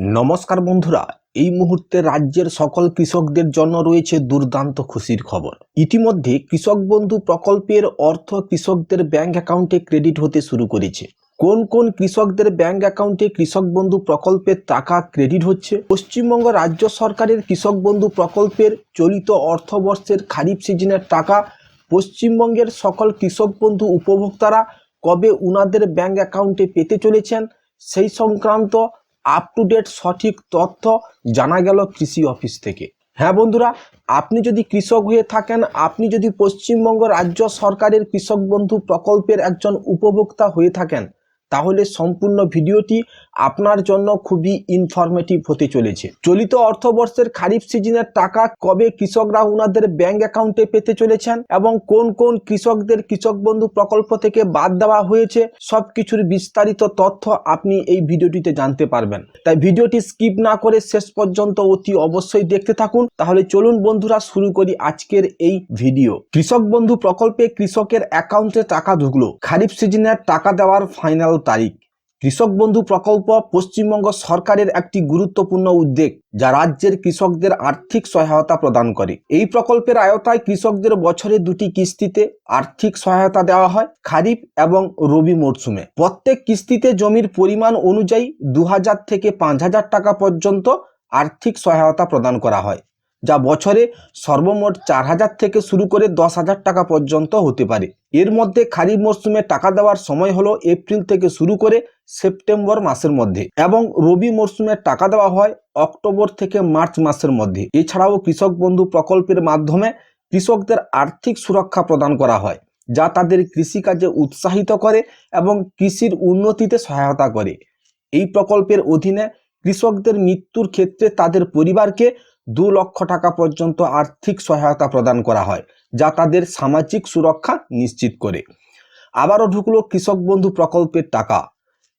নমস্কার বন্ধুরা, এই মুহূর্তে রাজ্যের সকল কৃষকদের জন্য রয়েছে দুর্দান্ত খুশির খবর। ইতিমধ্যে কৃষক বন্ধু প্রকল্পের অর্থ কৃষকদের ব্যাংক অ্যাকাউন্টে ক্রেডিট হতে শুরু করেছে। কোন কোন কৃষকদের ব্যাংক অ্যাকাউন্টে কৃষক বন্ধু প্রকল্পের টাকা ক্রেডিট হচ্ছে? পশ্চিমবঙ্গ রাজ্য সরকারের কৃষক বন্ধু প্রকল্পের চলিত অর্থবর্ষের খারিফ সিজনের টাকা পশ্চিমবঙ্গের সকল কৃষক বন্ধু উপভোক্তারা কবে উনাদের ব্যাংক অ্যাকাউন্টে পেতে চলেছেন? সেই সংক্রান্ত আপ টু ডেট সঠিক তথ্য জানা গেল কৃষি অফিস থেকে। হ্যাঁ বন্ধুরা, আপনি যদি কৃষক হয়ে থাকেন, আপনি যদি পশ্চিমবঙ্গ রাজ্য সরকারের কৃষক বন্ধু প্রকল্পের একজন উপভোক্তা হয়ে থাকেন, তাহলে সম্পূর্ণ ভিডিওটি আপনার জন্য খুবই ইনফরমেটিভ হতে চলেছে। চলিত অর্থবর্ষের খারিফ সিজনের টাকা কবে কৃষকরা ওনাদের ব্যাংক অ্যাকাউন্টে পেতে চলেছেন এবং কোন কোন কৃষকদের কৃষক বন্ধু প্রকল্প থেকে বাদ দেওয়া হয়েছে সব কিছুর বিস্তারিত তথ্য আপনি এই ভিডিওটিতে জানতে পারবেন। তাই ভিডিওটি স্কিপ না করে শেষ পর্যন্ত অতি অবশ্যই দেখতে থাকুন। তাহলে চলুন বন্ধুরা শুরু করি আজকের এই ভিডিও। কৃষক বন্ধু প্রকল্পে কৃষকের অ্যাকাউন্টে টাকা ঢুকলো। খারিফ সিজনের টাকা দেওয়ার ফাইনাল তারিখ। কৃষক বন্ধু প্রকল্প পশ্চিমবঙ্গ সরকারের একটি গুরুত্বপূর্ণ উদ্যোগ, যা রাজ্যের কৃষকদের আর্থিক সহায়তা প্রদান করে। এই প্রকল্পের আয়তায় কৃষকদের বছরে দুটি কিস্তিতে আর্থিক সহায়তা দেওয়া হয়, খারিফ এবং রবি মরশুমে প্রত্যেক কিস্তিতে জমির পরিমাণ অনুযায়ী দু হাজার থেকে পাঁচ হাজার টাকা পর্যন্ত আর্থিক সহায়তা প্রদান করা হয়। যা বছরে সর্বমোট চার হাজার থেকে শুরু করে দশ হাজার টাকা পর্যন্ত হতে পারে। এর মধ্যে খারিফ মরশুমে টাকা দেওয়ার সময় হলো এপ্রিল থেকে শুরু করে সেপ্টেম্বর মাসের মধ্যে এবং রবি মরশুমে টাকা দেওয়া হয় অক্টোবর থেকে মার্চ মাসের মধ্যে। এছাড়াও কৃষক বন্ধু প্রকল্পের মাধ্যমে কৃষকদের আর্থিক সুরক্ষা প্রদান করা হয়, যা তাদের কৃষিকাজে উৎসাহিত করে এবং কৃষির উন্নতিতে সহায়তা করে। এই প্রকল্পের অধীনে কৃষকদের মৃত্যুর ক্ষেত্রে তাদের পরিবারকে দু লক্ষ টাকা পর্যন্ত আর্থিক সহায়তা প্রদান করা হয়, যা তাদের সামাজিক সুরক্ষা নিশ্চিত করে। আবারও ঢুকলো কৃষক বন্ধু প্রকল্পের টাকা।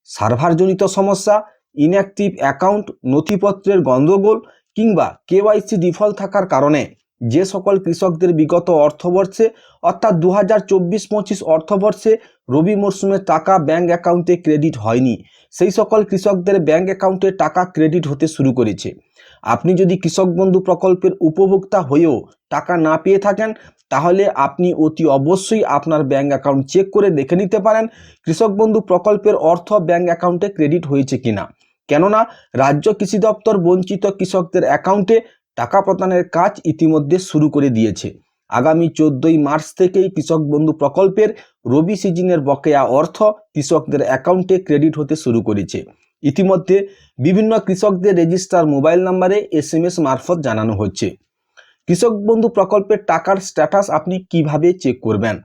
সার্ভারজনিত সমস্যা ইনঅ্যাক্টিভ অ্যাকাউন্ট নথিপত্রের গণ্ডগোল কিংবা কেওয়াইসি ডিফল্ট থাকার কারণে যে সকল কৃষকদের বিগত অর্থবর্ষে, অর্থাৎ দু হাজার চব্বিশ পঁচিশ অর্থবর্ষে রবি মরশুমে টাকা ব্যাংক অ্যাকাউন্টে ক্রেডিট হয়নি। সেই সকল কৃষকদের ব্যাংক অ্যাকাউন্টে টাকা ক্রেডিট হতে শুরু করেছে। আপনি যদি কৃষক বন্ধু প্রকল্পের উপভোক্তা হয়েও টাকা না পেয়ে থাকেন, তাহলে আপনি অতি অবশ্যই আপনার ব্যাঙ্ক অ্যাকাউন্ট চেক করে দেখে নিতে পারেন কৃষক বন্ধু প্রকল্পের অর্থ ব্যাঙ্ক অ্যাকাউন্টে ক্রেডিট হয়েছে কিনা। কেননা, রাজ্য কৃষি দপ্তর বঞ্চিত কৃষকদের অ্যাকাউন্টে টাকা প্রদানের কাজ ইতিমধ্যে শুরু করে দিয়েছে। আগামী চোদ্দই মার্চ থেকেই কৃষক বন্ধু প্রকল্পের রবি সিজনের বকেয়া অর্থ কৃষকদের অ্যাকাউন্টে ক্রেডিট হতে শুরু করেছে। ইতিমধ্যে বিভিন্ন কৃষকদের রেজিস্টার মোবাইল নাম্বারে এস এম এস মারফত জানানো হচ্ছে। কৃষক বন্ধু প্রকল্পের টাকার স্ট্যাটাস আপনি কীভাবে চেক করবেন?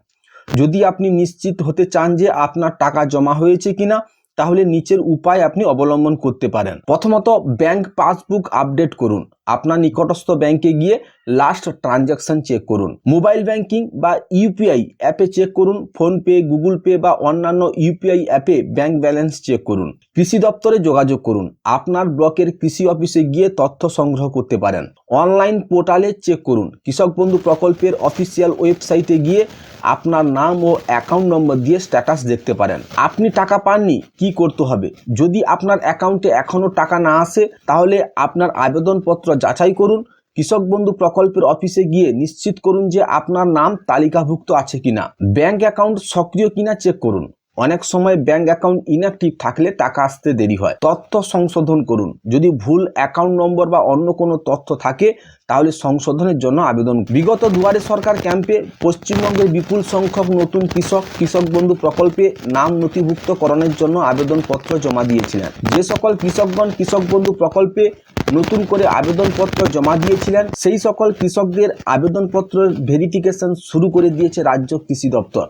যদি আপনি নিশ্চিত হতে চান যে আপনার টাকা জমা হয়েছে কিনা, তাহলে নিচের উপায় আপনি অবলম্বন করতে পারেন। প্রথমত ব্যাংক পাসবুক আপডেট করুন। আপনার নিকটস্থ ব্যাংকে গিয়ে লাস্ট ট্রানজ্যাকশন চেক করুন। মোবাইল ব্যাংকিং বা ইউপিআই অ্যাপে চেক করুন ফোনপে গুগল পে বা অন্যান্য ইউপিআই অ্যাপে ব্যাংক ব্যালেন্স চেক করুন। কৃষি দপ্তরে যোগাযোগ করুন। আপনার ব্লকের কৃষি অফিসে গিয়ে তথ্য সংগ্রহ করতে পারেন। অনলাইন পোর্টালে চেক করুন। কৃষক বন্ধু প্রকল্পের অফিসিয়াল ওয়েবসাইটে গিয়ে আপনার নাম ও অ্যাকাউন্ট নম্বর দিয়ে স্ট্যাটাস দেখতে পারেন। আপনি টাকা পাননি, কি করতে হবে? যদি আপনার অ্যাকাউন্টে এখনও টাকা না আসে, তাহলে আপনার আবেদনপত্র যাচাই করুন, কৃষক বন্ধু প্রকল্পের অফিসে গিয়ে নিশ্চিত করুন যে আপনার নাম তালিকাভুক্ত আছে কিনা। ব্যাংক অ্যাকাউন্ট সক্রিয় কিনা চেক করুন। অনেক সময় ব্যাংক অ্যাকাউন্ট ইনঅ্যাক্টিভ থাকলে টাকা আসতে দেরি হয়। তথ্য সংশোধন করুন। যদি ভুল অ্যাকাউন্ট নম্বর বা অন্য কোনো তথ্য থাকে, তাহলে সংশোধনের জন্য আবেদন বিগত দুয়ারে সরকার ক্যাম্পে পশ্চিমবঙ্গের বিপুল সংখ্যক নতুন কৃষক কৃষক বন্ধু প্রকল্পে নাম নথিভুক্তকরণের জন্য আবেদনপত্র জমা দিয়েছিলেন। যে সকল কৃষকগণ, কৃষক বন্ধু প্রকল্পে নতুন করে আবেদনপত্র জমা দিয়েছিলেন, সেই সকল কৃষকদের আবেদনপত্রের ভেরিফিকেশন শুরু করে দিয়েছে রাজ্য কৃষি দপ্তর।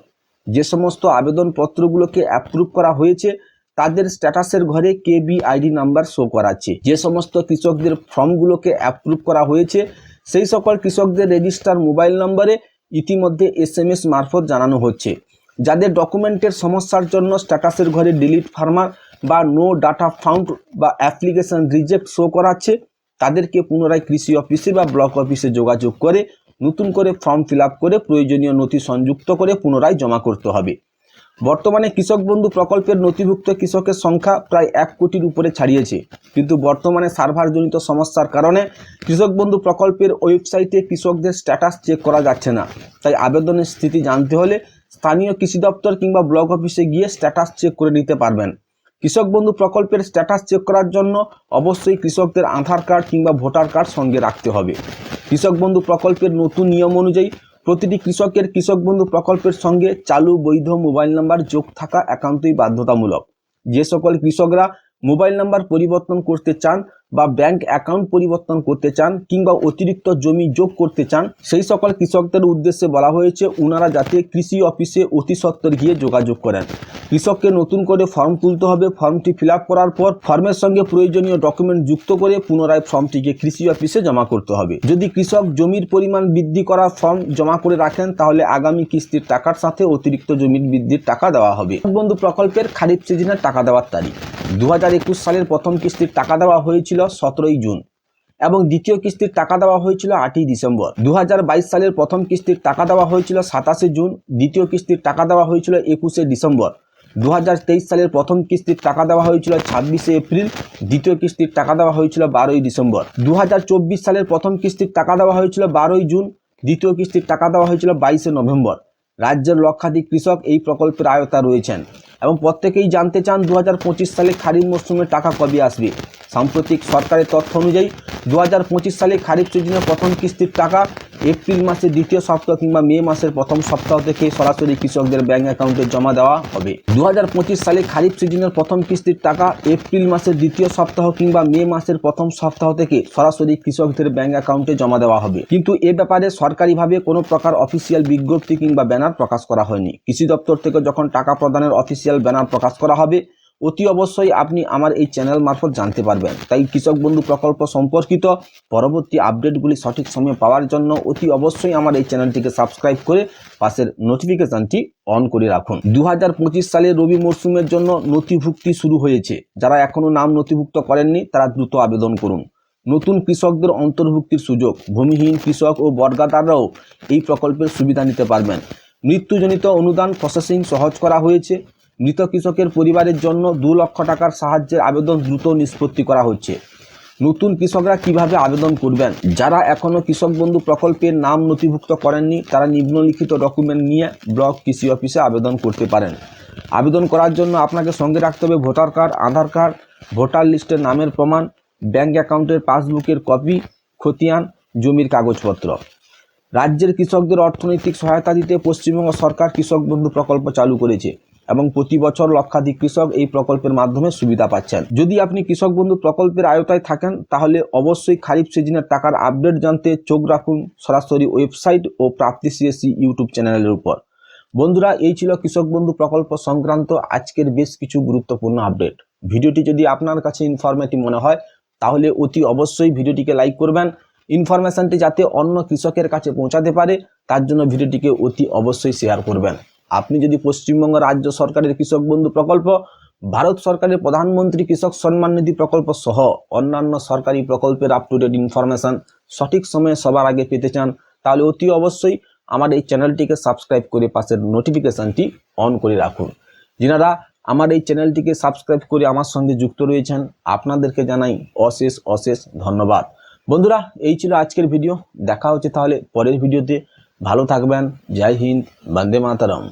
যে সমস্ত আবেদনপত্রগুলোকে অ্যাপ্রুভ করা হয়েছে, তাদের স্ট্যাটাসের ঘরে কেবি আইডি নাম্বার শো করাচ্ছে। যে সমস্ত কৃষকদের ফর্মগুলোকে অ্যাপ্রুভ করা হয়েছে, সেই সকল কৃষকদের রেজিস্টার মোবাইল নম্বরে ইতিমধ্যে এস এম এস মারফত জানানো হচ্ছে। যাদের ডকুমেন্টের সমস্যার জন্য স্ট্যাটাসের ঘরে ডিলিট ফার্মার বা নো ডাটা ফাউন্ড বা অ্যাপ্লিকেশন রিজেক্ট শো করাচ্ছে, তাদেরকে পুনরায় কৃষি অফিসে বা ব্লক অফিসে যোগাযোগ করে নতুন করে ফর্ম ফিল করে প্রয়োজনীয় নথি সংযুক্ত করে পুনরায় জমা করতে হবে। বর্তমানে কৃষক বন্ধু প্রকল্পের নথিভুক্ত কৃষকের সংখ্যা প্রায় এক কোটির উপরে ছাড়িয়েছে। কিন্তু বর্তমানে সার্ভারজনিত সমস্যার কারণে কৃষক বন্ধু প্রকল্পের ওয়েবসাইটে কৃষকদের স্ট্যাটাস চেক করা যাচ্ছে না। তাই আবেদনের স্থিতি জানতে হলে স্থানীয় কৃষি দপ্তর কিংবা ব্লক অফিসে গিয়ে স্ট্যাটাস চেক করে নিতে পারবেন। কৃষক বন্ধু প্রকল্পের স্ট্যাটাস চেক করার জন্য অবশ্যই কৃষকদের আধার কার্ড কিংবা ভোটার কার্ড সঙ্গে রাখতে হবে। কৃষক বন্ধু প্রকল্পের নতুন নিয়ম অনুযায়ী প্রতিটি কৃষকের কৃষক বন্ধু প্রকল্পের সঙ্গে চালু বৈধ মোবাইল নাম্বার যোগ থাকা একান্তই বাধ্যতামূলক। যে সকল কৃষকরা মোবাইল নাম্বার পরিবর্তন করতে চান বা ব্যাংক অ্যাকাউন্ট পরিবর্তন করতে চান কিংবা অতিরিক্ত জমি যোগ করতে চান, সেই সকল কৃষকদের উদ্দেশ্যে বলা হয়েছে ওনারা যাতে কৃষি অফিসে অতি সত্বর গিয়ে যোগাযোগ করেন। কৃষককে নতুন করে ফর্ম তুলতে হবে। ফর্মটি ফিল করার পর ফর্মের সঙ্গে প্রয়োজনীয় ডকুমেন্ট যুক্ত করে পুনরায় ফর্মটিকে কৃষি অফিসে জমা করতে হবে। যদি কৃষক জমির পরিমাণ বৃদ্ধি করা ফর্ম জমা করে রাখেন, তাহলে আগামী কিস্তির টাকার সাথে অতিরিক্ত জমির বৃদ্ধির টাকা দেওয়া হবে। বন্ধু প্রকল্পের খারিফ সিজনের টাকা দেওয়ার তারিখ। দু একুশ সালের প্রথম কিস্তির টাকা দেওয়া হয়েছিল সতেরোই জুন এবং দ্বিতীয় কিস্তির টাকা দেওয়া হয়েছিল আটই ডিসেম্বর। দু হাজার বাইশ সালের প্রথম কিস্তির টাকা দেওয়া হয়েছিল সাতাশে জুন, দ্বিতীয় কিস্তির টাকা দেওয়া হয়েছিল একুশে ডিসেম্বর। দু হাজার তেইশ সালের প্রথম কিস্তির টাকা দেওয়া হয়েছিল ছাব্বিশে এপ্রিল, দ্বিতীয় কিস্তির টাকা দেওয়া হয়েছিল বারোই ডিসেম্বর। দু হাজার চব্বিশ সালের প্রথম কিস্তির টাকা দেওয়া হয়েছিল বারোই জুন, দ্বিতীয় কিস্তির টাকা দেওয়া হয়েছিল বাইশে নভেম্বর। রাজ্যের লক্ষাধিক কৃষক এই প্রকল্পের আয়তা রয়েছেন এবং প্রত্যেকেই জানতে চান দু হাজার পঁচিশ সালে খারিফ মরশুমের টাকা কবে আসবে। সাম্প্রতিক সরকারের তথ্য অনুযায়ী দু হাজার পঁচিশ সালে খারিফ সিজনের প্রথম কিস্তির টাকা এপ্রিল মাসের দ্বিতীয় সপ্তাহ কিংবা মে মাসের প্রথম সপ্তাহ থেকে সরাসরি কৃষকদের ব্যাংক অ্যাকাউন্টে জমা দেওয়া হবে। দু হাজার পঁচিশ সালে খারিফ সিজনের প্রথম কিস্তির টাকা এপ্রিল মাসের দ্বিতীয় সপ্তাহ কিংবা মে মাসের প্রথম সপ্তাহ থেকে সরাসরি কৃষকদের ব্যাংক অ্যাকাউন্টে জমা দেওয়া হবে। কিন্তু এ ব্যাপারে সরকারিভাবে কোনো প্রকার অফিসিয়াল বিজ্ঞপ্তি কিংবা ব্যানার প্রকাশ করা হয়নি। কৃষি দপ্তর থেকে যখন টাকা প্রদানের অফিসিয়াল ব্যানার প্রকাশ করা হবে অতি অবশ্যই আপনি আমার এই চ্যানেল মারফত জানতে পারবেন। তাই কৃষক বন্ধু প্রকল্প সম্পর্কিত পরবর্তী আপডেটগুলি সঠিক সময়ে পাওয়ার জন্য অতি অবশ্যই আমার এই চ্যানেলটিকে সাবস্ক্রাইব করে পাশের নোটিফিকেশনটি অন করে রাখুন। দু সালে রবি মরশুমের জন্য নথিভুক্তি শুরু হয়েছে। যারা এখনও নাম নথিভুক্ত করেননি, তারা দ্রুত আবেদন করুন। নতুন কৃষকদের অন্তর্ভুক্তির সুযোগ, ভূমিহীন কৃষক ও বর্গাদাররাও এই প্রকল্পের সুবিধা নিতে পারবেন। মৃত্যুজনিত অনুদান প্রসেসিং সহজ করা হয়েছে। মৃত কৃষকের পরিবারের জন্য দু লক্ষ টাকার সাহায্যের আবেদন দ্রুত নিষ্পত্তি করা হচ্ছে। নতুন কৃষকরা কীভাবে আবেদন করবেন? যারা এখনও কৃষক বন্ধু প্রকল্পের নাম নথিভুক্ত করেননি, তারা নিম্নলিখিত ডকুমেন্ট নিয়ে ব্লক কৃষি অফিসে আবেদন করতে পারেন। আবেদন করার জন্য আপনাকে সঙ্গে রাখতে হবে voter card, Aadhaar card, voter লিস্টের নামের প্রমাণ, ব্যাংক অ্যাকাউন্টের পাসবুকের কপি, খতিয়ান, জমির কাগজপত্র। রাজ্যের কৃষকদের অর্থনৈতিক সহায়তা দিতে পশ্চিমবঙ্গ সরকার কৃষক বন্ধু প্রকল্প চালু করেছে। এবং প্রতি বছর লক্ষাধিক কৃষক এই প্রকল্পের মাধ্যমে সুবিধা পাচ্ছেন। যদি আপনি কৃষক বন্ধু প্রকল্পের আয়তায় থাকেন, তাহলে অবশ্যই খারিফ সিজনের টাকার আপডেট জানতে চোখ রাখুন সরাসরি ওয়েবসাইট ও প্রাপ্তি সিএসসি ইউটিউব চ্যানেলের উপর। বন্ধুরা, এই ছিল কৃষক বন্ধু প্রকল্প সংক্রান্ত আজকের বেশ কিছু গুরুত্বপূর্ণ আপডেট। ভিডিওটি যদি আপনার কাছে ইনফরমেটিভ মনে হয়, তাহলে অতি অবশ্যই ভিডিওটিকে লাইক করবেন। ইনফরমেশনটি যাতে অন্য কৃষকের কাছে পৌঁছাতে পারে, তার জন্য ভিডিওটিকে অতি অবশ্যই শেয়ার করবেন। আপনি যদি পশ্চিমবঙ্গ রাজ্য সরকারের কৃষক বন্ধু প্রকল্প, ভারত সরকারের প্রধানমন্ত্রী কৃষক সম্মান নিধি প্রকল্প সহ অন্যান্য সরকারি প্রকল্পের আপ টু ডেট ইনফরমেশন সঠিক সময়ে সবার আগে পেতে চান, তাহলে অতি অবশ্যই আমার এই চ্যানেলটিকে সাবস্ক্রাইব করে পাশের নোটিফিকেশনটি অন করে রাখুন। যিনারা আমার এই চ্যানেলটিকে সাবস্ক্রাইব করে আমার সঙ্গে যুক্ত রয়েছেন, আপনাদেরকে জানাই অশেষ অশেষ ধন্যবাদ। বন্ধুরা, এই ছিল আজকের ভিডিও দেখা হচ্ছে তাহলে পরের ভিডিওতে ভালো থাকবেন। জয় হিন্দ। বন্দে মাতারম।